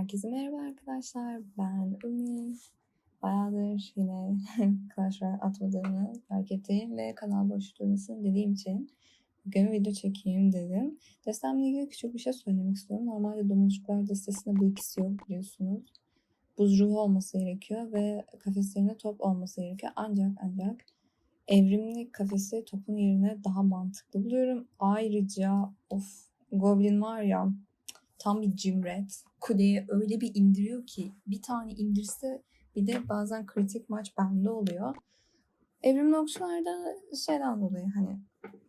Herkese merhaba arkadaşlar. Ben Umi. Bayağıdır yine Clash Royale fark ettim ve kanal boş durmasını dediğim için bugün video çekeyim dedim. Destemle ilgili küçük bir şey söylemek istiyorum. Normalde domuzcuklar destesinde bu ikisi yok biliyorsunuz. Buz ruhu olması gerekiyor ve kafeslerinde top olması gerekiyor. Ancak ancak evrimli kafesi topun yerine daha mantıklı buluyorum. Ayrıca of Goblin var ya tam bir cimret. Kuleye öyle bir indiriyor ki bir tane indirse bir de bazen kritik maç bende oluyor. Evrimli okçularda şeyden dolayı hani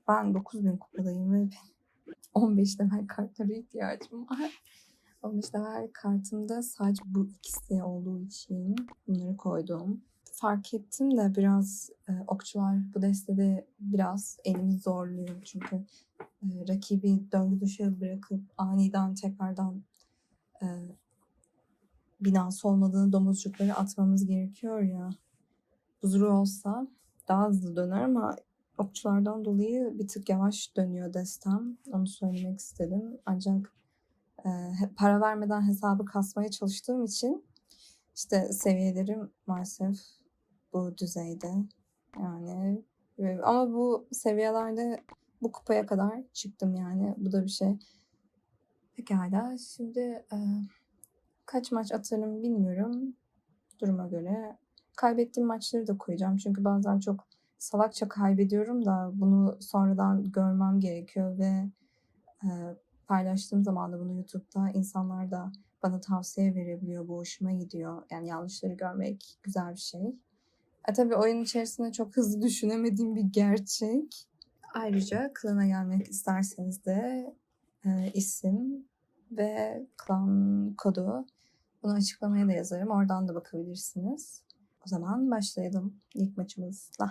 ben 9000 kupadayım ve 15 level kartlara ihtiyacım var. 15 level kartımda sadece bu ikisi olduğu için bunları koydum. Fark ettim de biraz e, okçular bu destede biraz elimi zorluyor çünkü e, rakibi döngü dışı bırakıp aniden tekrardan e, binası olmadığını domuzcukları atmamız gerekiyor ya. Huzuru olsa daha hızlı döner ama okçulardan dolayı bir tık yavaş dönüyor destem. Onu söylemek istedim. Ancak e, para vermeden hesabı kasmaya çalıştığım için işte seviyelerim maalesef bu düzeyde. Yani ama bu seviyelerde bu kupaya kadar çıktım yani. Bu da bir şey. Pekala. Şimdi e, kaç maç atarım bilmiyorum. Duruma göre. Kaybettiğim maçları da koyacağım. Çünkü bazen çok salakça kaybediyorum da bunu sonradan görmem gerekiyor ve e, paylaştığım zaman da bunu YouTube'da insanlar da bana tavsiye verebiliyor. Bu hoşuma gidiyor. Yani yanlışları görmek güzel bir şey. E tabii oyun içerisinde çok hızlı düşünemediğim bir gerçek. Ayrıca klana gelmek isterseniz de e, isim ve klan kodu bunu açıklamaya da yazarım. Oradan da bakabilirsiniz. O zaman başlayalım ilk maçımızla.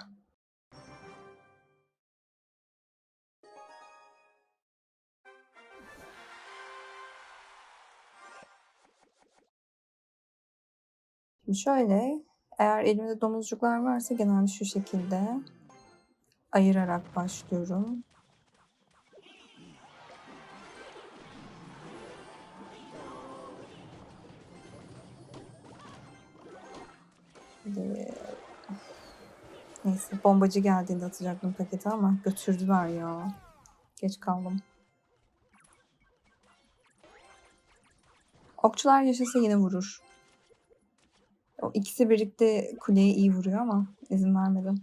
Şimdi şöyle, eğer elimde domuzcuklar varsa genelde şu şekilde ayırarak başlıyorum. Neyse bombacı geldiğinde atacaktım paketi ama götürdüler ya. Geç kaldım. Okçular yaşasa yine vurur. O ikisi birlikte kuleye iyi vuruyor ama izin vermedim.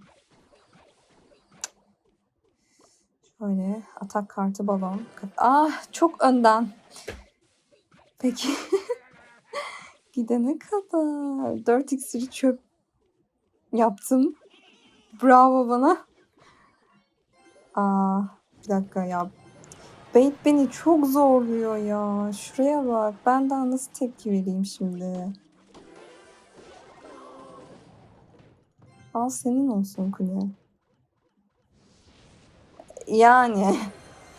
Şöyle atak kartı balon. Ah çok önden. Peki. Gidene kadar. 4 iksiri çöp yaptım. Bravo bana. Aa, bir dakika ya. Bait beni çok zorluyor ya. Şuraya bak. Ben daha nasıl tepki vereyim şimdi? Al senin olsun kule. Yani.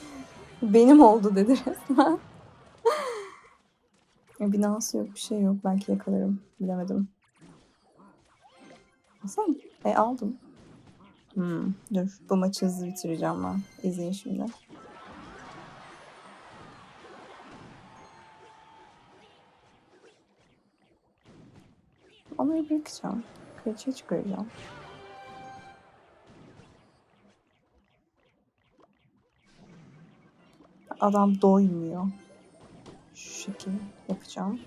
Benim oldu dedi resmen. Binası yok bir şey yok. Belki yakalarım. Bilemedim. Hasan. E aldım. Hmm, dur. Bu maçı hızlı bitireceğim ben. İzleyin şimdi. Onları bırakacağım. Kraliçe çıkaracağım. Adam doymuyor. Şu şekil yapacağım.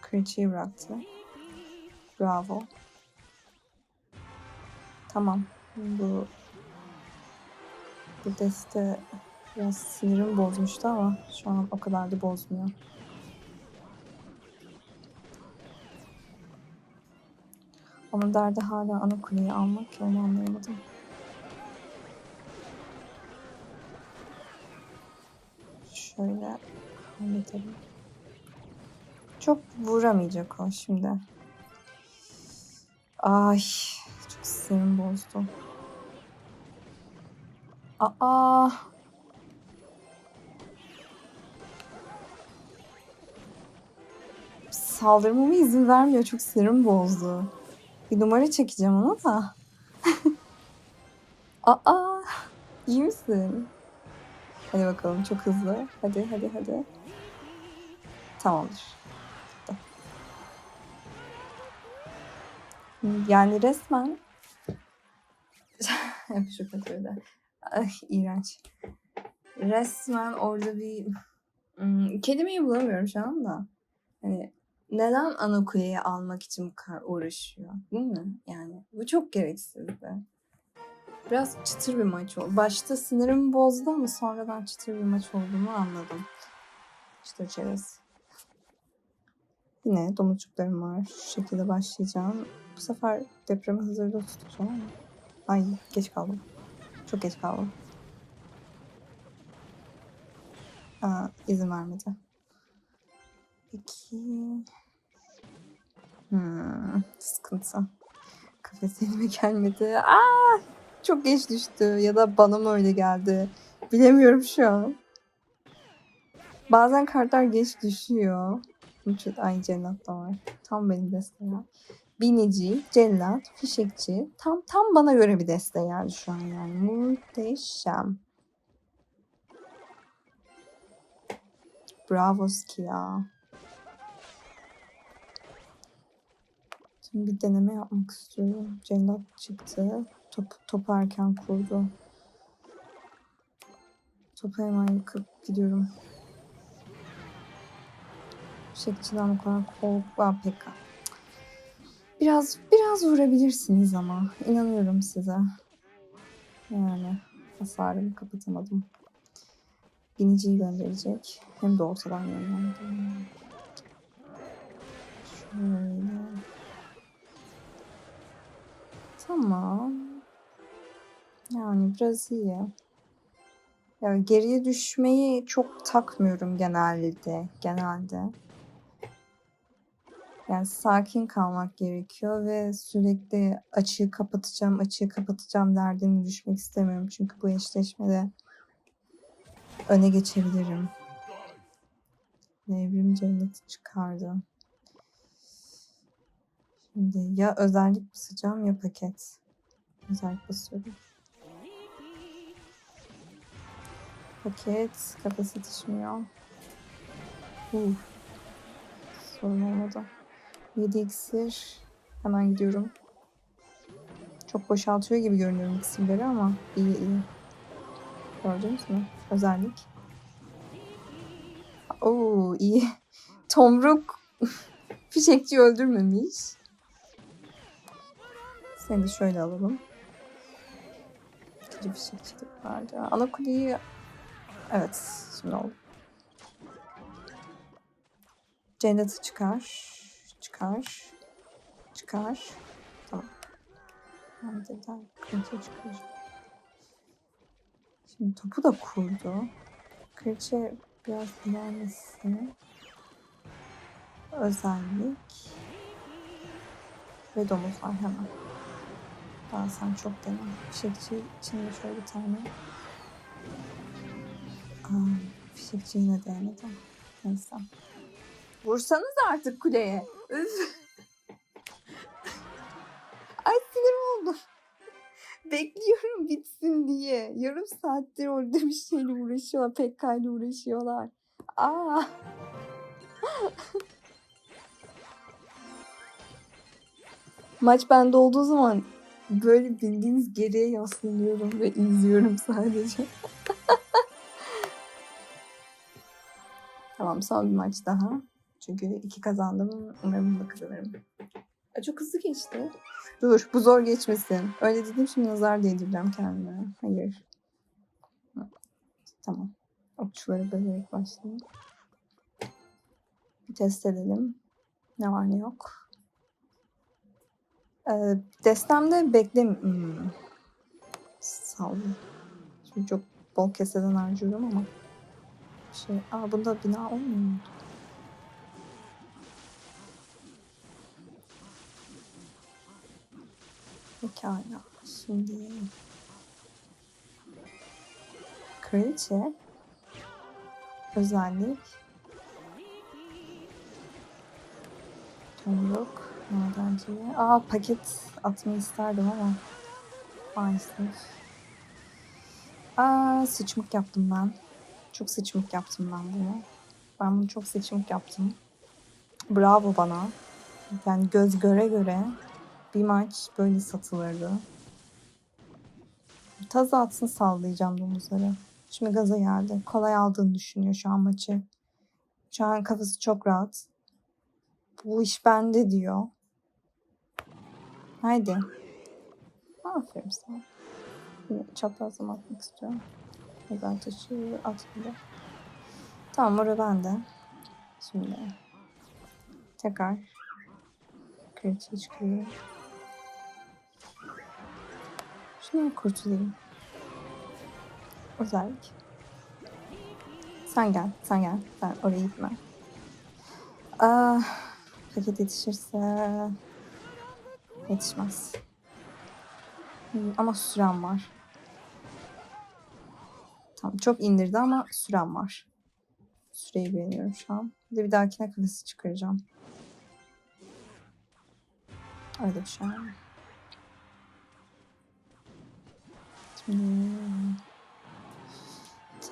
Kraliçeyi bıraktı. Bravo. Tamam. Bu bu deste biraz sinirim bozmuştu ama şu an o kadar da bozmuyor. Onun derdi hala ana kuleyi almak ki onu anlayamadım. Şöyle halledelim. Çok vuramayacak o şimdi. Ay çok sinirim bozdu. Aa. Saldırmama izin vermiyor. Çok sinirim bozdu. Bir numara çekeceğim ona da. Aa. iyi misin? Hadi bakalım çok hızlı. Hadi hadi hadi. Tamamdır. Yani resmen şu kötüydü. Ay iğrenç. Resmen orada bir hmm, kelimeyi bulamıyorum şu anda. Hani neden Anakule'yi almak için bu kadar uğraşıyor? Değil mi? Yani bu çok gereksizdi. Biraz çıtır bir maç oldu. Başta sinirimi bozdu ama sonradan çıtır bir maç olduğunu anladım. Çıtır çerez. Yine domuzcuklarım var. Şu şekilde başlayacağım. Bu sefer depreme hazırda tutacağım ama. Ay geç kaldım. Çok geç kaldım. Aa, izin vermedi. Peki. Hmm, sıkıntı. Kafes elime gelmedi. Aa, çok geç düştü. Ya da bana mı öyle geldi? Bilemiyorum şu an. Bazen kartlar geç düşüyor. Çok, ay cellat da var. Tam benim desteğim. Binici, cellat, fişekçi. Tam tam bana göre bir deste yani şu an yani. Muhteşem. Bravoski ya. Şimdi bir deneme yapmak istiyorum. Cellat çıktı. Top, topu erken kurdu. Topu hemen yıkıp gidiyorum. Fişekçiden o kadar korkma peka. Biraz biraz vurabilirsiniz ama inanıyorum size. Yani hasarımı kapatamadım. Biniciyi gönderecek. Hem de ortadan yönlendirdim. Şöyle. Tamam. Yani biraz iyi. Ya geriye düşmeyi çok takmıyorum genelde. Genelde. Yani sakin kalmak gerekiyor ve sürekli açığı kapatacağım, açığı kapatacağım derdini düşmek istemiyorum. Çünkü bu eşleşmede öne geçebilirim. Evrim cenneti çıkardı. Şimdi ya özellik basacağım ya paket. Özellik basıyorum. Paket kafes yetişmiyor. Uh. Sorun olmadı. 7 iksir. Hemen gidiyorum. Çok boşaltıyor gibi görünüyor iksirleri ama iyi iyi. Gördünüz mü? Özellik. Oo iyi. Tomruk fişekçi öldürmemiş. Seni de şöyle alalım. İkinci fişekçilik vardı. Ana kuleyi evet şimdi oldu. Cennet'i çıkar. Çıkar. Çıkar. Tamam. Hadi kraliçe çıkar. Şimdi topu da kurdu. Kraliçe biraz ilerlesin. Özellik. Ve domuz var hemen. Daha sen çok dene. Fişekçi içinde şöyle bir tane. Aa, fişekçi yine denemedi. Neyse. Vursanız artık kuleye. Ay sinir oldum. Bekliyorum bitsin diye. Yarım saattir orada bir şeyle uğraşıyorlar. Pekka'yla uğraşıyorlar. Aa. Maç bende olduğu zaman böyle bildiğiniz geriye yaslanıyorum ve izliyorum sadece. tamam son bir maç daha. Çünkü iki kazandım. Umarım bunu da kazanırım. Ay, çok hızlı geçti. Dur bu zor geçmesin. Öyle dedim şimdi nazar değdireceğim kendime. Hayır. Tamam. Okçuları bölerek başlayayım. Bir test edelim. Ne var ne yok. Ee, destemde bekle... Hmm. Sağ olun. Şimdi çok bol keseden harcıyorum ama. Şey, aa bunda bina olmuyor mu? Pekala. Şimdi kraliçe özellik tomruk madenciye. Aa paket atmayı isterdim ama maalesef. Aa sıçmık yaptım ben. Çok seçimlik yaptım ben bunu. Ben bunu çok seçimlik yaptım. Bravo bana. Yani göz göre göre bir maç böyle satılırdı. Tazı atsın sallayacağım domuzları. Şimdi gaza geldi. Kolay aldığını düşünüyor şu an maçı. Şu an kafası çok rahat. Bu iş bende diyor. Haydi. Aferin sana. Çaprazlama atmak istiyorum. Özel taşı atmadı. Tamam orada bende. Şimdi tekrar kraliçeyi çıkarıyorum. Şunu kurtulayım. Özellik. Sen gel, sen gel. Ben oraya gitmem. Aa, paket yetişirse yetişmez. Hmm, Ama sürem var. Tamam çok indirdi ama sürem var. Süreyi beğeniyorum şu an. Bir de bir dahakine kafesi çıkaracağım. Öyle bir şey. Şimdi...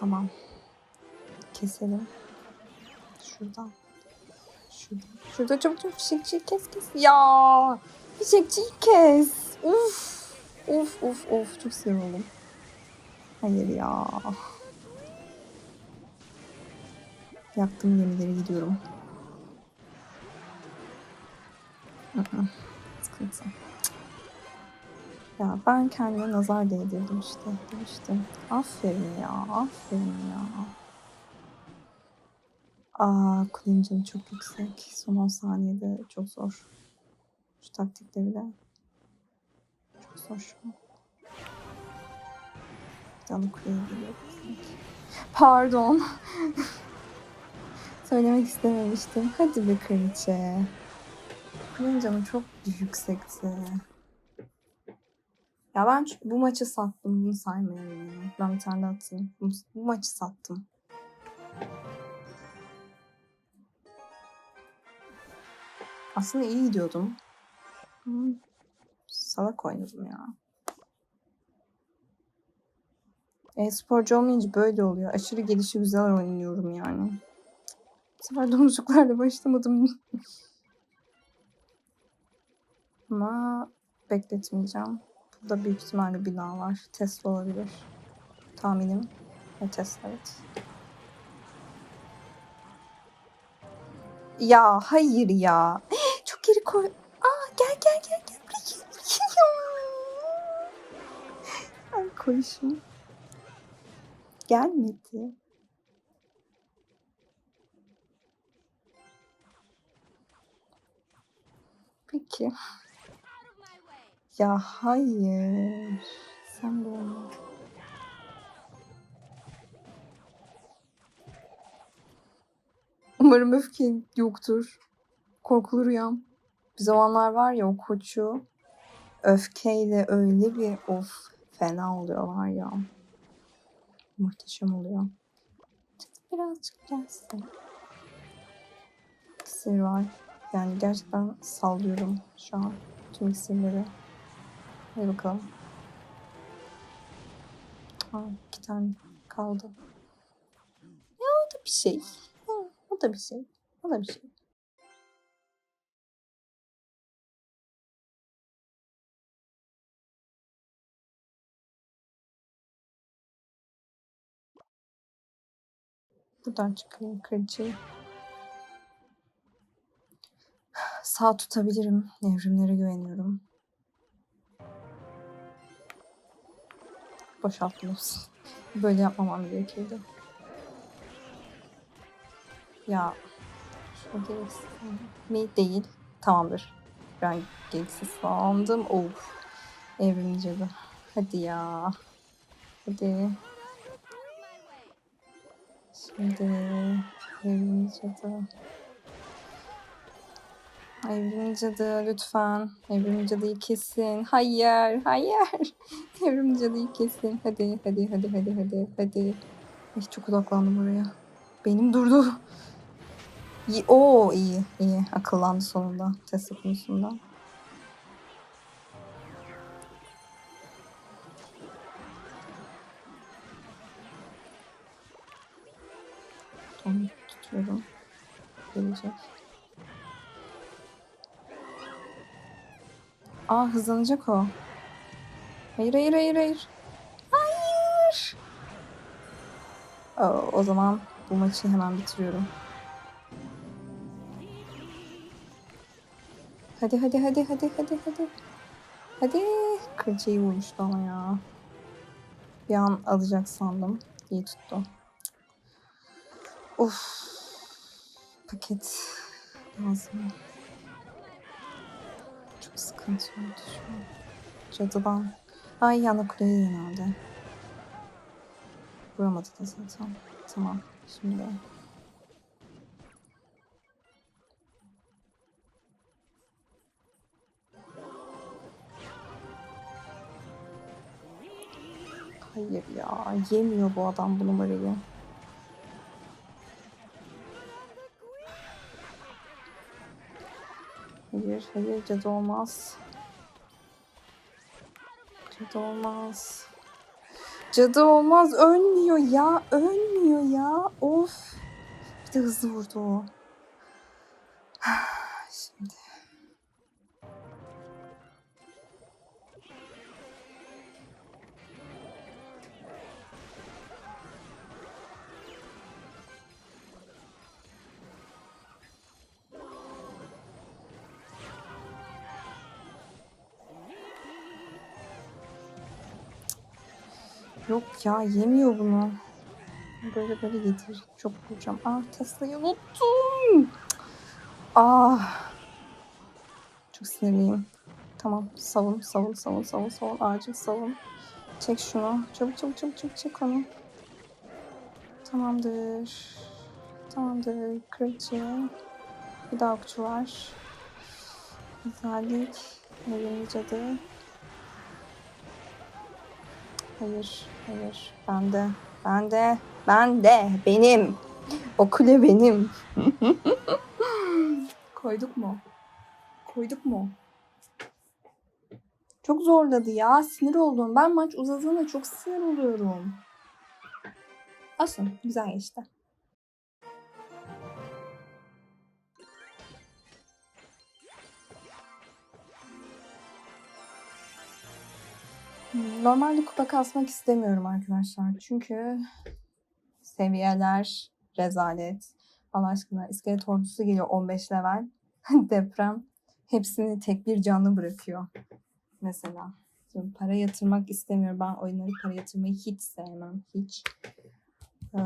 Tamam. Keselim. Şuradan. Şurada. Şurada çok çok fişekçiyi kes kes. Ya! Fişekçiyi kes. Uf. Uf uf uf. Çok sinir Hayır ya. Yaktım gemileri gidiyorum. Hı hı. Sıkıntı. Ya ben kendime nazar değdirdim işte demiştim. Aferin ya, aferin ya. Aa, canı çok yüksek. Son 10 saniyede çok zor. Şu taktikte bile. Çok zor şu an. Canı kuleye geliyor. Pardon. Söylemek istememiştim. Hadi be kraliçe. Kulenin canı çok yüksekti. Ya ben bu maçı sattım. Bunu saymayalım yani. Ben bir tane atayım. Bu, bu maçı sattım. Aslında iyi gidiyordum. Salak oynadım ya. E-sporcu olmayınca böyle oluyor. Aşırı gelişi güzel oynuyorum yani. Bu sefer domuzcuklarla başlamadım. Ama bekletmeyeceğim. Burada büyük ihtimalle bina var. Tesla olabilir. Tahminim. Ve Tesla evet. Ya hayır ya. Çok geri koy. Gel gel gel. Ay koşum. Gelmedi. Peki. Ya hayır. Sen de olma. Umarım öfke yoktur. Korkulu rüyam. Bir zamanlar var ya o koçu öfkeyle öyle bir of fena oluyor var ya. Muhteşem oluyor. Birazcık gelsin. İksir var. Yani gerçekten sallıyorum şu an tüm iksirleri. Hadi bakalım. Aa, iki tane kaldı. Ya o da bir şey. Ha, o da bir şey. O da bir şey. Buradan çıkayım kraliçeyi. Sağ tutabilirim. Evrimlere güveniyorum. Boşaltmıyorsun. Böyle yapmamam gerekirdi. Ya şu gereksiz mi değil. Tamamdır. Ben gereksiz sandım. Of. Evrimci cadı. Hadi ya. Hadi. Şimdi evrimci cadı. Lütfen. Evrimci cadıyı kesin. Hayır, hayır. Evrimci cadıyı kesin. Hadi, hadi, hadi, hadi, hadi, hadi. Ay, çok odaklandım oraya. Benim durdu. İyi, oo iyi, iyi. Akıllandı sonunda Tesla konusunda. Onu tutuyorum. Gelecek. Aa hızlanacak o. Hayır hayır hayır hayır. Hayır. Oo, o zaman bu maçı hemen bitiriyorum. Hadi hadi hadi hadi hadi hadi. Hadi. Kırçayı vurmuştu ama ya. Bir an alacak sandım. İyi tuttu. Of. Paket lazım. Çok sıkıntı oldu şu an. Cadıdan. Ay yana kuleye yöneldi. Vuramadı da zaten. Tamam. Şimdi Hayır ya. Yemiyor bu adam bu numarayı. Hayır, hayır cadı olmaz. Cadı olmaz. Cadı olmaz. Ölmüyor ya. Ölmüyor ya. Of. Bir de hızlı vurdu o. ya yemiyor bunu. Böyle böyle getir. Çok vuracağım. Ah Tesla'yı unuttum. Ah. Çok sinirliyim. Tamam savun savun savun savun savun. Acil savun. Çek şunu. Çabuk çabuk çabuk çabuk çek onu. Tamamdır. Tamamdır. Kraliçe. Bir daha okçu var. Güzellik. Nevin cadı. Hayır, hayır. Ben de, ben de, ben de, benim. O kule benim. Koyduk mu? Koyduk mu? Çok zorladı ya. Sinir oldum. Ben maç uzadığında çok sinir oluyorum. Olsun. Güzel geçti. Normalde kupa kasmak istemiyorum arkadaşlar. Çünkü seviyeler rezalet. Allah aşkına iskelet ordusu geliyor 15 level. Deprem hepsini tek bir canlı bırakıyor. Mesela. Şimdi para yatırmak istemiyorum. Ben oyunları para yatırmayı hiç sevmem. Hiç. Ee,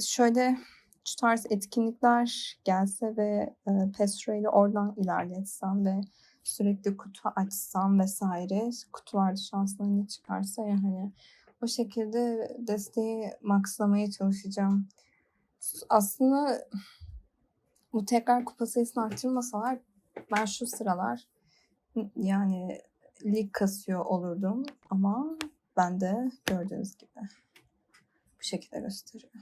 şöyle şu tarz etkinlikler gelse ve e, Pestro'yu oradan ilerletsem ve sürekli kutu açsam vesaire kutularda şansına ne çıkarsa ya hani o şekilde desteği maxlamaya çalışacağım. Aslında bu tekrar kupa sayısını arttırmasalar ben şu sıralar yani lig kasıyor olurdum ama ben de gördüğünüz gibi bu şekilde gösteriyor.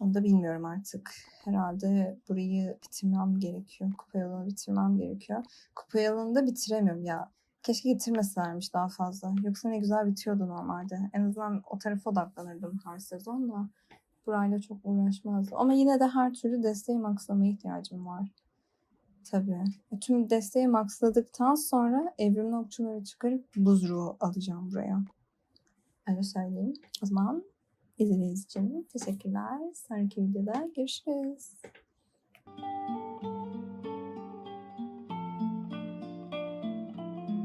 Onu da bilmiyorum artık. Herhalde burayı bitirmem gerekiyor. Kupa yolunu bitirmem gerekiyor. Kupa yolunu da bitiremiyorum ya. Keşke getirmeselermiş daha fazla. Yoksa ne güzel bitiyordu normalde. En azından o tarafa odaklanırdım her sezon da. Burayla çok uğraşmazdım. Ama yine de her türlü desteği maxlamaya ihtiyacım var. Tabii. E, tüm desteği maxladıktan sonra evrimli okçuları çıkarıp buz ruhu alacağım buraya. Öyle söyleyeyim. O zaman İzlediğiniz için teşekkürler. Sonraki videoda görüşürüz.